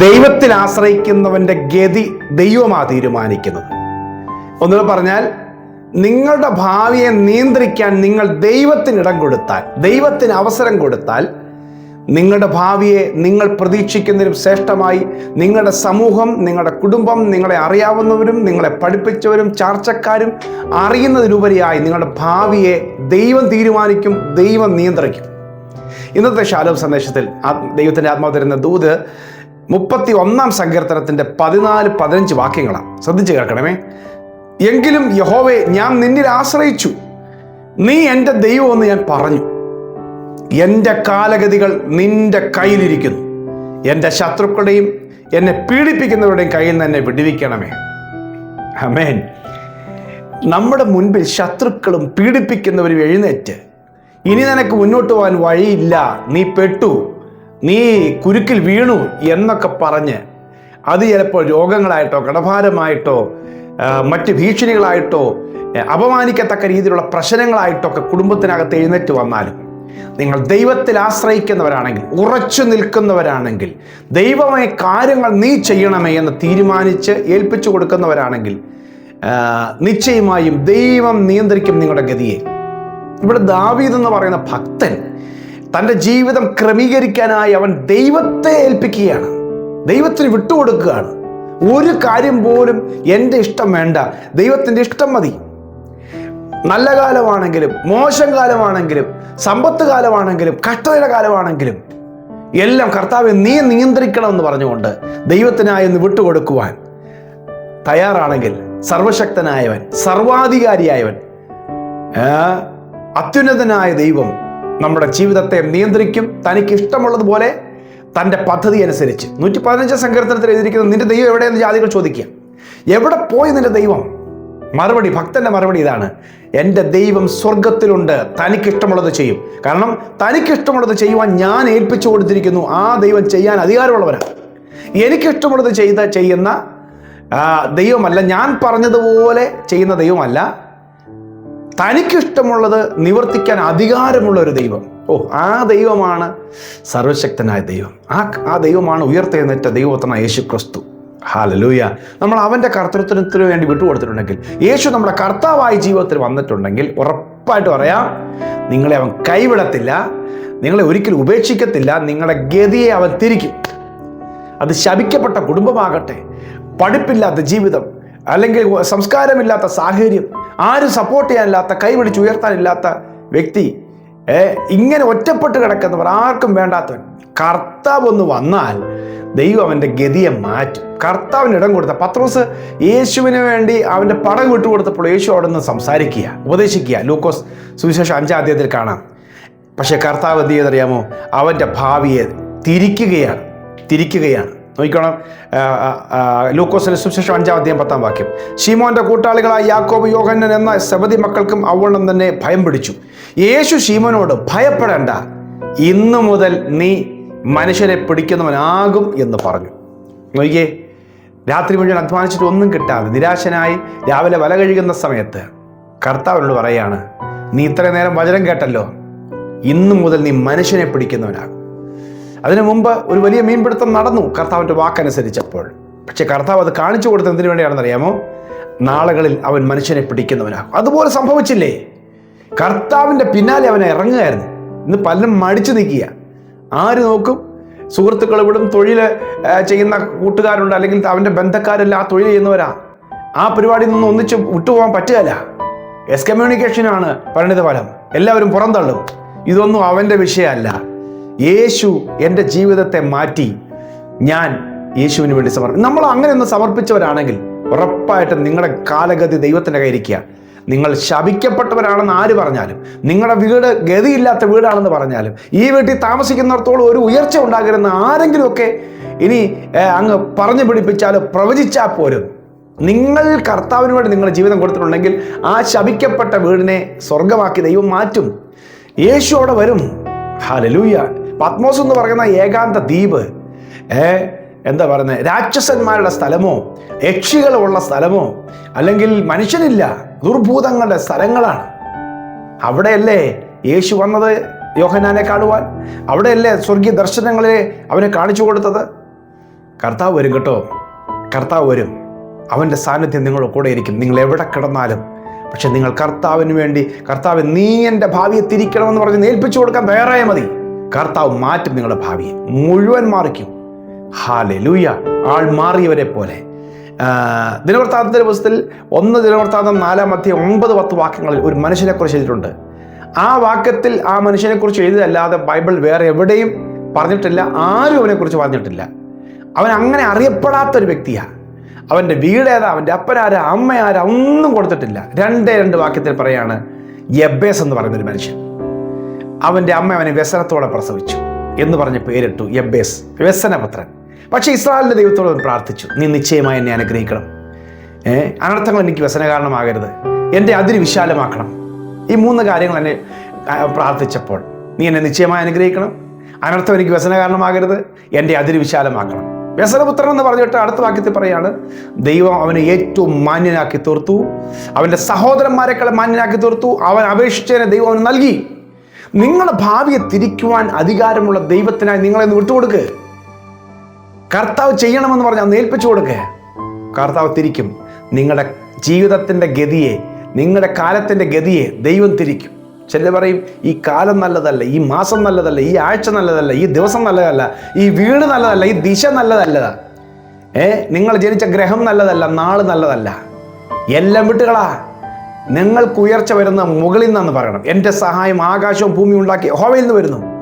ദൈവത്തിൽ ആശ്രയിക്കുന്നവന്റെ ഗതി ദൈവമാ തീരുമാനിക്കുന്നത്. ഒന്നുകൂടെ പറഞ്ഞാൽ നിങ്ങളുടെ ഭാവിയെ നിയന്ത്രിക്കാൻ നിങ്ങൾ ദൈവത്തിന് ഇടം കൊടുത്താൽ ദൈവത്തിന് അവസരം കൊടുത്താൽ നിങ്ങളുടെ ഭാവിയെ നിങ്ങൾ പ്രതീക്ഷിക്കുന്നതിനും ശ്രേഷ്ഠമായി നിങ്ങളുടെ സമൂഹം നിങ്ങളുടെ കുടുംബം നിങ്ങളെ അറിയാവുന്നവരും നിങ്ങളെ പഠിപ്പിച്ചവരും ചാർച്ചക്കാരും അറിയുന്നതിനുപരിയായി നിങ്ങളുടെ ഭാവിയെ ദൈവം തീരുമാനിക്കും ദൈവം നിയന്ത്രിക്കും. ഇന്നത്തെ ശാലോം സന്ദേശത്തിൽ ദൈവത്തിന്റെ ആത്മാവ് തരുന്ന ദൂത് മുപ്പത്തി ഒന്നാം സങ്കീർത്തനത്തിന്റെ പതിനാല് പതിനഞ്ച് വാക്യങ്ങളാണ്. ശ്രദ്ധിച്ചു കേൾക്കണമേ. എങ്കിലും യഹോവെ ഞാൻ നിന്നിൽ ആശ്രയിച്ചു. നീ എന്റെ ദൈവമെന്ന് ഞാൻ പറഞ്ഞു. എന്റെ കാലഗതികൾ നിന്റെ കയ്യിലിരിക്കുന്നു. എന്റെ ശത്രുക്കളുടെയും എന്നെ പീഡിപ്പിക്കുന്നവരുടെയും കയ്യിൽ നിന്ന് എന്നെ വിടുവിക്കണമേ. അമേൻ നമ്മുടെ മുൻപിൽ ശത്രുക്കളും പീഡിപ്പിക്കുന്നവരും എഴുന്നേറ്റ് ഇനി നിനക്ക് മുന്നോട്ട് പോകാൻ വഴിയില്ല. നീ പെട്ടു. നീ കുരുക്കിൽ വീണു എന്നൊക്കെ പറഞ്ഞ് അത് ചിലപ്പോൾ രോഗങ്ങളായിട്ടോ കടഭാരമായിട്ടോ മറ്റ് ഭീഷണികളായിട്ടോ അപമാനിക്കത്തക്ക രീതിയിലുള്ള പ്രശ്നങ്ങളായിട്ടോ ഒക്കെ കുടുംബത്തിനകത്ത് എഴുന്നേറ്റ് വന്നാലും നിങ്ങൾ ദൈവത്തിൽ ആശ്രയിക്കുന്നവരാണെങ്കിൽ ഉറച്ചു നിൽക്കുന്നവരാണെങ്കിൽ ദൈവമായ കാര്യങ്ങൾ നീ ചെയ്യണമേ എന്ന് തീരുമാനിച്ച് ഏൽപ്പിച്ചു കൊടുക്കുന്നവരാണെങ്കിൽ നിശ്ചയമായും ദൈവം നിയന്ത്രിക്കും നിങ്ങളുടെ ഗതിയെ. ഇവിടെ ദാവീദ് എന്ന് പറയുന്ന ഭക്തൻ തന്റെ ജീവിതം ക്രമീകരിക്കാനായി അവൻ ദൈവത്തെ ഏൽപ്പിക്കുകയാണ്. ദൈവത്തിന് വിട്ടുകൊടുക്കുകയാണ്. ഒരു കാര്യം പോലും എന്റെ ഇഷ്ടം വേണ്ട. ദൈവത്തിന്റെ ഇഷ്ടം മതി. നല്ല കാലമാണെങ്കിലും മോശം കാലമാണെങ്കിലും സമ്പത്ത് കാലമാണെങ്കിലും കഷ്ടതയുടെ കാലമാണെങ്കിലും എല്ലാം കർത്താവെ നീ നിയന്ത്രിക്കണമെന്ന് പറഞ്ഞുകൊണ്ട് ദൈവത്തിനായി ഒന്ന് വിട്ടുകൊടുക്കുവാൻ തയ്യാറാണെങ്കിൽ സർവശക്തനായവൻ സർവാധികാരിയായവൻ അത്യുന്നതനായ ദൈവം നമ്മുടെ ജീവിതത്തെ നിയന്ത്രിക്കും തനിക്ക് ഇഷ്ടമുള്ളതുപോലെ തന്റെ പദ്ധതി അനുസരിച്ച്. നൂറ്റി പതിനഞ്ച് സങ്കീർത്തനത്തിൽ എഴുതിയിരിക്കുന്ന നിന്റെ ദൈവം എവിടെയെന്ന് ജാതികൾ ചോദിക്കുക. എവിടെ പോയി നിന്റെ ദൈവം? മറുപടി ഭക്തന്റെ മറുപടി ഇതാണ്. എന്റെ ദൈവം സ്വർഗത്തിലുണ്ട് തനിക്ക് ഇഷ്ടമുള്ളത് ചെയ്യും. കാരണം തനിക്ക് ഇഷ്ടമുള്ളത് ചെയ്യുവാൻ ഞാൻ ഏൽപ്പിച്ചു കൊടുത്തിരിക്കുന്നു. ആ ദൈവം ചെയ്യാൻ അധികാരമുള്ളവരാണ് എനിക്ക് ഇഷ്ടമുള്ളത് ചെയ്ത ചെയ്യുന്ന ദൈവമല്ല ഞാൻ പറഞ്ഞതുപോലെ ചെയ്യുന്ന ദൈവമല്ല തനിക്കിഷ്ടമുള്ളത് നിവർത്തിക്കാൻ അധികാരമുള്ള ഒരു ദൈവം. ഓ ആ ദൈവമാണ് സർവശക്തനായ ദൈവം. ആ ആ ദൈവമാണ് ഉയർത്തെഴുന്നേറ്റ ദൈവത്തന യേശു ക്രിസ്തു ഹാലലൂയ നമ്മൾ അവന്റെ കർത്തൃത്വത്തിന് വേണ്ടി വിട്ടുകൊടുത്തിട്ടുണ്ടെങ്കിൽ യേശു നമ്മുടെ കർത്താവായ ജീവിതത്തിൽ വന്നിട്ടുണ്ടെങ്കിൽ ഉറപ്പായിട്ട് പറയാം നിങ്ങളെ അവൻ കൈവിടത്തില്ല നിങ്ങളെ ഒരിക്കലും ഉപേക്ഷിക്കത്തില്ല നിങ്ങളുടെ ഗതിയെ അവൻ തിരിക്കും. അത് ശപിക്കപ്പെട്ട കുടുംബമാകട്ടെ പഠിപ്പില്ലാത്ത ജീവിതം അല്ലെങ്കിൽ സംസ്കാരമില്ലാത്ത സാഹചര്യം ആരും സപ്പോർട്ട് ചെയ്യാനില്ലാത്ത കൈപിടിച്ച് ഉയർത്താനില്ലാത്ത വ്യക്തി ഇങ്ങനെ ഒറ്റപ്പെട്ട് കിടക്കുന്നവർ ആർക്കും വേണ്ടാത്തവൻ. കർത്താവ് ഒന്ന് വന്നാൽ ദൈവം അവന്റെ ഗതിയെ മാറ്റും. കർത്താവിന് ഇടം കൊടുത്ത പത്രോസ് യേശുവിന് വേണ്ടി അവന്റെ പടം വിട്ടുകൊടുത്തപ്പോൾ യേശു അവിടെ നിന്ന് സംസാരിക്കുക ഉപദേശിക്കുക. ലൂക്കോസ് സുവിശേഷം അഞ്ചാം അധ്യായത്തിൽ കാണാം. പക്ഷേ കർത്താവ് എന്ത് ചെയ്തറിയാമോ? അവന്റെ ഭാവിയെ തിരിക്കുകയാണ് തിരിക്കുകയാണ്. നോക്കിക്കോണം. ലൂക്കോസിന് സുവിശേഷം അഞ്ചാം അധ്യായം പത്താം വാക്യം. ഷീമോന്റെ കൂട്ടാളികളായ യാക്കോബ് യോഹന്നൻ എന്ന സബതി മക്കൾക്കും അവണ്ണം തന്നെ ഭയം പിടിച്ചു. യേശു ഷീമോനോട് ഭയപ്പെടേണ്ട. ഇന്നു മുതൽ നീ മനുഷ്യരെ പിടിക്കുന്നവനാകും എന്ന് പറഞ്ഞു. നോക്കിയേ രാത്രി മുഴുവൻ അധ്വാനിച്ചിട്ട് ഒന്നും കിട്ടാതെ നിരാശനായി രാവിലെ വല കഴുകുന്ന സമയത്ത് കർത്താവിനോട് പറയാണ് നീ ഇത്രയും നേരം വചനം കേട്ടല്ലോ. ഇന്നു മുതൽ നീ മനുഷ്യനെ പിടിക്കുന്നവനാകും. അതിനു മുമ്പ് ഒരു വലിയ മീൻപിടുത്തം നടന്നു കർത്താവിന്റെ വാക്കനുസരിച്ചപ്പോൾ. പക്ഷേ കർത്താവ് അത് കാണിച്ചു കൊടുത്തത് എന്തിനു വേണ്ടിയാണെന്നറിയാമോ നാളുകളിൽ അവൻ മനുഷ്യനെ പിടിക്കുന്നവനാകും അതുപോലെ സംഭവിച്ചില്ലേ? കർത്താവിന്റെ പിന്നാലെ അവനെ ഇറങ്ങുകയായിരുന്നു. ഇന്ന് പലരും മടിച്ചു നിൽക്കുക. ആര് നോക്കും? സുഹൃത്തുക്കൾ ഇവിടും തൊഴിൽ ചെയ്യുന്ന കൂട്ടുകാരുണ്ട് അല്ലെങ്കിൽ അവന്റെ ബന്ധക്കാരെല്ലാം ആ തൊഴിൽ ചെയ്യുന്നവരാ. ആ പരിപാടിയിൽ നിന്ന് ഒന്നിച്ച് വിട്ടുപോകാൻ പറ്റുകയില്ല. എസ് കമ്മ്യൂണിക്കേഷനാണ് പരിണിത ഫലം എല്ലാവരും പുറന്തള്ളും. ഇതൊന്നും അവന്റെ വിഷയമല്ല. യേശു എന്റെ ജീവിതത്തെ മാറ്റി ഞാൻ യേശുവിന് വേണ്ടി സമർപ്പിക്കും നമ്മൾ അങ്ങനെ ഒന്ന് സമർപ്പിച്ചവരാണെങ്കിൽ ഉറപ്പായിട്ടും നിങ്ങളുടെ കാലഗതി ദൈവത്തിന്റെ കയ്യിരിക്കുക നിങ്ങൾ ശപിക്കപ്പെട്ടവരാണെന്ന് ആര് പറഞ്ഞാലും നിങ്ങളുടെ വീട് ഗതിയില്ലാത്ത വീടാണെന്ന് പറഞ്ഞാലും ഈ വീട്ടിൽ താമസിക്കുന്നിടത്തോളം ഒരു ഉയർച്ച ഉണ്ടാകരുന്ന ആരെങ്കിലുമൊക്കെ ഇനി അങ്ങ് പറഞ്ഞു പിടിപ്പിച്ചാൽ പ്രവചിച്ചാൽ പോരും നിങ്ങൾ കർത്താവിന് വേണ്ടി നിങ്ങളുടെ ജീവിതം കൊടുത്തിട്ടുണ്ടെങ്കിൽ ആ ശപിക്കപ്പെട്ട വീടിനെ സ്വർഗമാക്കി ദൈവം മാറ്റും. യേശു അവിടെ വരും. ഹാലലൂയ പത്മോസ് എന്ന് പറയുന്ന ഏകാന്ത ദ്വീപ് ഏ എന്താ പറയുന്നത് രാക്ഷസന്മാരുടെ സ്ഥലമോ യക്ഷികളുള്ള സ്ഥലമോ അല്ലെങ്കിൽ മനുഷ്യനില്ല ദുർഭൂതങ്ങളുടെ സ്ഥലങ്ങളാണ്. അവിടെയല്ലേ യേശു വന്നത് യോഹനാനെ കാണുവാൻ? അവിടെയല്ലേ സ്വർഗീയ ദർശനങ്ങളെ അവനെ കാണിച്ചു കൊടുത്തത്? കർത്താവ് വരും കേട്ടോ. കർത്താവ് വരും. അവന്റെ സാന്നിധ്യം നിങ്ങളുടെ കൂടെ ഇരിക്കും. നിങ്ങൾ എവിടെ കിടന്നാലും. പക്ഷെ നിങ്ങൾ കർത്താവിന് വേണ്ടി കർത്താവ് നീ എന്റെ ഭാവിയെ തിരിക്കണമെന്ന് പറഞ്ഞ് ഏൽപ്പിച്ചു കൊടുക്കാൻ തയ്യാറായ മതി. കർത്താവ് മാറ്റും നിങ്ങളുടെ ഭാവിയെ മുഴുവൻ മാറിക്കും. ഹാലെ ലൂയ ആൾ മാറിയവരെ പോലെ. ദിനവൃത്താന്തത്തിന്റെ പുസ്തകത്തിൽ ഒന്ന് ദിനവൃത്താന്തം നാലാം അധ്യായം ഒമ്പത് പത്ത് വാക്യങ്ങളിൽ ഒരു മനുഷ്യനെ കുറിച്ച് എഴുതിയിട്ടുണ്ട്. ആ വാക്യത്തിൽ ആ മനുഷ്യനെ കുറിച്ച് എഴുതിയല്ലാതെ ബൈബിൾ വേറെ എവിടെയും പറഞ്ഞിട്ടില്ല ആരും അവനെക്കുറിച്ച് പറഞ്ഞിട്ടില്ല. അവൻ അങ്ങനെ അറിയപ്പെടാത്ത ഒരു വ്യക്തിയാണ് അവന്റെ വീടേതാ അവന്റെ അപ്പനാരാ അമ്മയാരാ ഒന്നും കൊടുത്തിട്ടില്ല. രണ്ടേ രണ്ട് വാക്യത്തിൽ പറയാണ് യബേസ് എന്ന് പറയുന്ന ഒരു മനുഷ്യൻ. അവന്റെ അമ്മ അവനെ വ്യസനത്തോടെ പ്രസവിച്ചു എന്ന് പറഞ്ഞ് പേരിട്ടു യബേസ് വ്യസനപുത്രൻ. പക്ഷേ ഇസ്രായേലിന്റെ ദൈവത്തോട് അവൻ പ്രാർത്ഥിച്ചു നീ നിശ്ചയമായി എന്നെ അനുഗ്രഹിക്കണം. ഏഹ് അനർത്ഥങ്ങൾ എനിക്ക് വ്യസന കാരണമാകരുത് എന്റെ അതിര് വിശാലമാക്കണം. ഈ മൂന്ന് കാര്യങ്ങൾ എന്നെ പ്രാർത്ഥിച്ചപ്പോൾ നീ എന്നെ നിശ്ചയമായി അനുഗ്രഹിക്കണം. അനർത്ഥം എനിക്ക് വ്യസന കാരണമാകരുത് എന്റെ അതിര് വിശാലമാക്കണം. വ്യസനപുത്രൻ എന്ന് പറഞ്ഞിട്ട് അടുത്ത വാക്യത്തിൽ പറയാണ് ദൈവം അവനെ ഏറ്റവും മാന്യനാക്കി തീർത്തു. അവന്റെ സഹോദരന്മാരെക്കാളും മാന്യനാക്കി തീർത്തു. അവൻ അപേക്ഷിച്ചതിനെ ദൈവം അവന് നൽകി. നിങ്ങളുടെ ഭാവിയെ തിരിക്കുവാൻ അധികാരമുള്ള ദൈവത്തിനായി നിങ്ങളെന്ന് വിട്ടുകൊടുക്ക് കർത്താവ് ചെയ്യണമെന്ന് പറഞ്ഞാൽ ഒന്ന് ഏൽപ്പിച്ചു കൊടുക്കുക കർത്താവ് തിരിക്കും. നിങ്ങളുടെ ജീവിതത്തിന്റെ ഗതിയെ നിങ്ങളുടെ കാലത്തിന്റെ ഗതിയെ ദൈവം തിരിക്കും. ചിലർ പറയും ഈ കാലം നല്ലതല്ല ഈ മാസം നല്ലതല്ല ഈ ആഴ്ച നല്ലതല്ല ഈ ദിവസം നല്ലതല്ല ഈ വീട് നല്ലതല്ല ഈ ദിശ നല്ലതല്ല. ഏ നിങ്ങൾ ജനിച്ച ഗ്രഹം നല്ലതല്ല നാൾ നല്ലതല്ല. എല്ലാം വിട്ടുകളാ. നിങ്ങൾക്ക് ഉയർച്ച വരുന്ന മുകളിൽ നിന്നാന്ന് പറയണം. എന്റെ സഹായം ആകാശവും ഭൂമിയും ഉണ്ടാക്കി ഹോവയിൽ നിന്ന് വരുന്നു.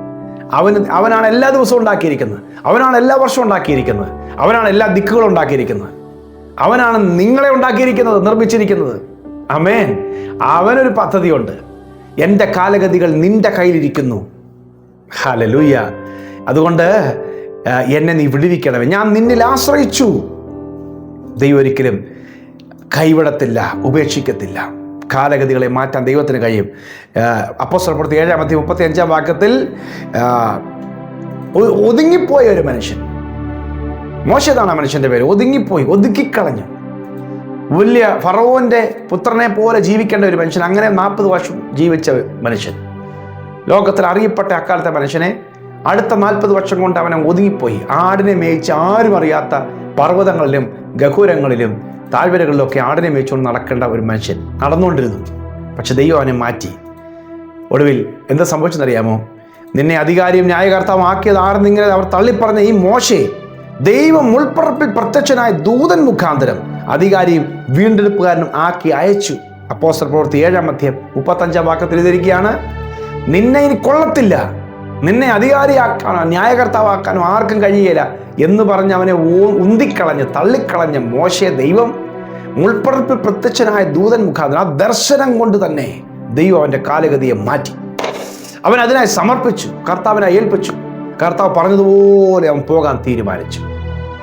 അവന് അവനാണ് എല്ലാ ദിവസവും ഉണ്ടാക്കിയിരിക്കുന്നത്. അവനാണ് എല്ലാ വർഷവും ഉണ്ടാക്കിയിരിക്കുന്നത്. അവനാണ് എല്ലാ ദിക്കുകളും ഉണ്ടാക്കിയിരിക്കുന്നത്. അവനാണ് നിങ്ങളെ ഉണ്ടാക്കിയിരിക്കുന്നത് നിർമ്മിച്ചിരിക്കുന്നത്. അമേൻ അവനൊരു പദ്ധതിയുണ്ട്. എന്റെ കാലഗതികൾ നിന്റെ കയ്യിലിരിക്കുന്നു. ഹലലൂയ അതുകൊണ്ട് എന്നെ നീ വിടുവിക്കണമേ. ഞാൻ നിന്നിൽ ആശ്രയിച്ചു. ദൈവം ഒരിക്കലും കൈവിടത്തില്ല ഉപേക്ഷിക്കത്തില്ല. കാലഗതികളെ മാറ്റാൻ ദൈവത്തിന് കഴിയും. അപ്പോസ്തലപ്രവൃത്തി ഏഴാം ഏഴാമത്തെ മുപ്പത്തി അഞ്ചാം വാക്യത്തിൽ ഒതുങ്ങിപ്പോയ ഒരു മനുഷ്യൻ. മോശതാണ് ആ മനുഷ്യന്റെ പേര്. ഒതുങ്ങിപ്പോയി ഒതുക്കിക്കളഞ്ഞു. വലിയ ഫറവോന്റെ പുത്രനെ പോലെ ജീവിക്കേണ്ട ഒരു മനുഷ്യൻ അങ്ങനെ നാൽപ്പത് വർഷം ജീവിച്ച മനുഷ്യൻ. ലോകത്തിൽ അറിയപ്പെട്ട അക്കാലത്തെ മനുഷ്യനെ അടുത്ത നാൽപ്പത് വർഷം കൊണ്ട് അവനെ ഒതുങ്ങിപ്പോയി. ആടിനെ മേയിച്ച് ആരും അറിയാത്ത പർവതങ്ങളിലും ഗഹൂരങ്ങളിലും താഴ്വരകളിലൊക്കെ ആടിനെ മേച്ചുകൊണ്ട് നടക്കേണ്ട ഒരു മനുഷ്യൻ നടന്നുകൊണ്ടിരുന്നു. പക്ഷെ ദൈവം അവനെ മാറ്റി. ഒടുവിൽ എന്താ സംഭവിച്ചെന്നറിയാമോ? നിന്നെ അധികാരിയും ന്യായകർത്താവും ആക്കിയത് ആരെന്നിങ്ങനെ അവർ തള്ളിപ്പറഞ്ഞ ഈ മോശെ ദൈവം മുൾപ്പറപ്പിൽ പ്രത്യക്ഷനായ ദൂതൻ മുഖാന്തരം അധികാരിയും വീണ്ടെടുപ്പുകാരനും ആക്കി അയച്ചു. അപ്പോസ്റ്റർ പ്രവൃത്തി ഏഴാം മധ്യം മുപ്പത്തഞ്ചാം വാക്കത്തിൽ എഴുതിയിരിക്കുകയാണ് നിന്നെ ഇനി കൊള്ളത്തില്ല. നിന്നെ അധികാരിയാക്കാനോ ന്യായകർത്താവാക്കാനോ ആർക്കും കഴിയില്ല എന്ന് പറഞ്ഞ് അവനെ ഉന്തിക്കളഞ്ഞ് തള്ളിക്കളഞ്ഞ മോശയെ ദൈവം മുൾപ്പറപ്പിൽ പ്രത്യക്ഷനായ ദൂതൻ മുഖാന്തരം ആ ദർശനം കൊണ്ട് തന്നെ ദൈവം അവന്റെ കാലഗതിയെ മാറ്റി. അവൻ അതിനായി സമർപ്പിച്ചു കർത്താവിനായി ഏൽപ്പിച്ചു. കർത്താവ് പറഞ്ഞതുപോലെ അവൻ പോകാൻ തീരുമാനിച്ചു.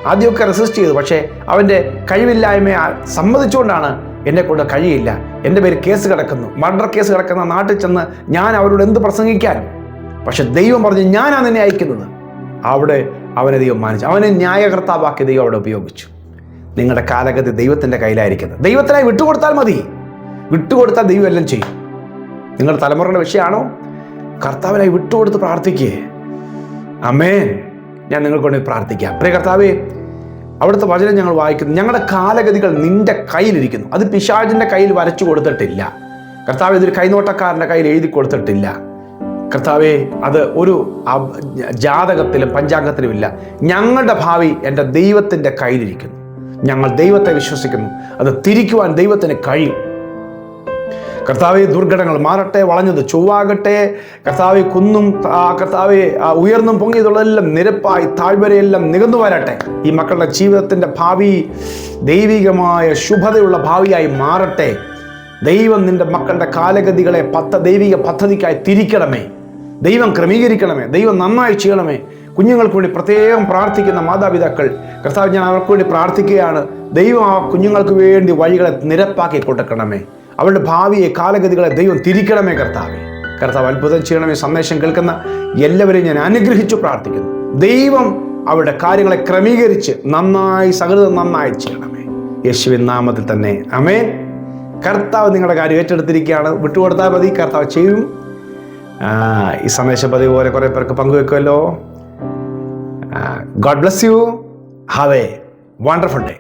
ആദ്യമൊക്കെ റെസിസ്റ്റ് ചെയ്തു പക്ഷേ അവന്റെ കഴിവില്ലായ്മയെ സമ്മതിച്ചുകൊണ്ടാണ് എന്നെ കൊണ്ട് കഴിയില്ല. എന്റെ പേര് കേസ് കിടക്കുന്നു. മർഡർ കേസ് കിടക്കുന്ന നാട്ടിൽ ചെന്ന് ഞാൻ അവരോട് എന്ത് പ്രസംഗിക്കാൻ പക്ഷെ ദൈവം പറഞ്ഞു ഞാനാണ് നിന്നെ അയക്കുന്നത്. അവിടെ അവനെ ദൈവം മാനിച്ചു. അവനെ ന്യായകർത്താവാക്കി ദൈവം അവിടെ ഉപയോഗിച്ചു. നിങ്ങളുടെ കാലഗതി ദൈവത്തിന്റെ കയ്യിലായിരിക്കുന്നത് ദൈവത്തിനായി വിട്ടുകൊടുത്താൽ മതി. വിട്ടുകൊടുത്താൽ ദൈവം എല്ലാം ചെയ്യും. നിങ്ങളുടെ തലമുറയുടെ വിഷയമാണോ? കർത്താവിനായി വിട്ടുകൊടുത്ത് പ്രാർത്ഥിക്കേ. അമേൻ ഞാൻ നിങ്ങൾക്ക് വേണ്ടി പ്രാർത്ഥിക്കാം. പ്രിയ കർത്താവേ അവിടുത്തെ വചനം ഞങ്ങൾ വായിക്കുന്നു. ഞങ്ങളുടെ കാലഗതികൾ നിന്റെ കയ്യിലിരിക്കുന്നു. അത് പിശാജിന്റെ കയ്യിൽ വരച്ചു കൊടുത്തിട്ടില്ല. കർത്താവ് ഇതൊരു കൈനോട്ടക്കാരന്റെ കയ്യിൽ എഴുതി കൊടുത്തിട്ടില്ല. കർത്താവെ അത് ഒരു ജാതകത്തിലും പഞ്ചാംഗത്തിലും ഇല്ല ഞങ്ങളുടെ ഭാവി എന്റെ ദൈവത്തിന്റെ കയ്യിലിരിക്കുന്നു. ഞങ്ങൾ ദൈവത്തെ വിശ്വസിക്കുന്നു. അത് തിരിക്കുവാൻ ദൈവത്തിന് കഴിയും. കർത്താവെ ദുർഘടങ്ങൾ മാറട്ടെ വളഞ്ഞത് ചൊവ്വാകട്ടെ. കർത്താവെ കുന്നും കർത്താവെ ഉയർന്നും പൊങ്ങിയതുള്ളതെല്ലാം നിരപ്പായി താഴ്വരയെല്ലാം നികന്നു വരട്ടെ. ഈ മക്കളുടെ ജീവിതത്തിന്റെ ഭാവി ദൈവികമായ ശുഭതയുള്ള ഭാവിയായി മാറട്ടെ. ദൈവം നിന്റെ മക്കളുടെ കാലഗതികളെ പത്ത ദൈവിക പദ്ധതിക്കായി തിരിക്കണമേ. ദൈവം ക്രമീകരിക്കണമേ. ദൈവം നന്നായി ചെയ്യണമേ. കുഞ്ഞുങ്ങൾക്ക് വേണ്ടി പ്രത്യേകം പ്രാർത്ഥിക്കുന്ന മാതാപിതാക്കൾ കർത്താവ് ഞാൻ അവർക്ക് വേണ്ടി പ്രാർത്ഥിക്കുകയാണ്. ദൈവം ആ കുഞ്ഞുങ്ങൾക്ക് വേണ്ടി വഴികളെ നിരപ്പാക്കി കൊടുക്കണമേ. അവരുടെ ഭാവിയെ കാലഗതികളെ ദൈവം തിരിക്കണമേ കർത്താവെ. കർത്താവ് അത്ഭുതം ചെയ്യണമേ സന്ദേശം കേൾക്കുന്ന എല്ലാവരെയും ഞാൻ അനുഗ്രഹിച്ചു പ്രാർത്ഥിക്കുന്നു. ദൈവം അവരുടെ കാര്യങ്ങളെ ക്രമീകരിച്ച് നന്നായി സകൃതം നന്നായി ചെയ്യണമേ. യേശുവിൻ നാമത്തിൽ തന്നെ. അമേ കർത്താവ് നിങ്ങളുടെ കാര്യം ഏറ്റെടുത്തിരിക്കുകയാണ്. വിട്ടുകൊടുത്താൽ മതി. കർത്താവ് ചെയ്യും. ഈ സന്ദേശം പതിവ് പോലെ കുറേ പേർക്ക് പങ്കുവെക്കുമല്ലോ God bless you have a wonderful day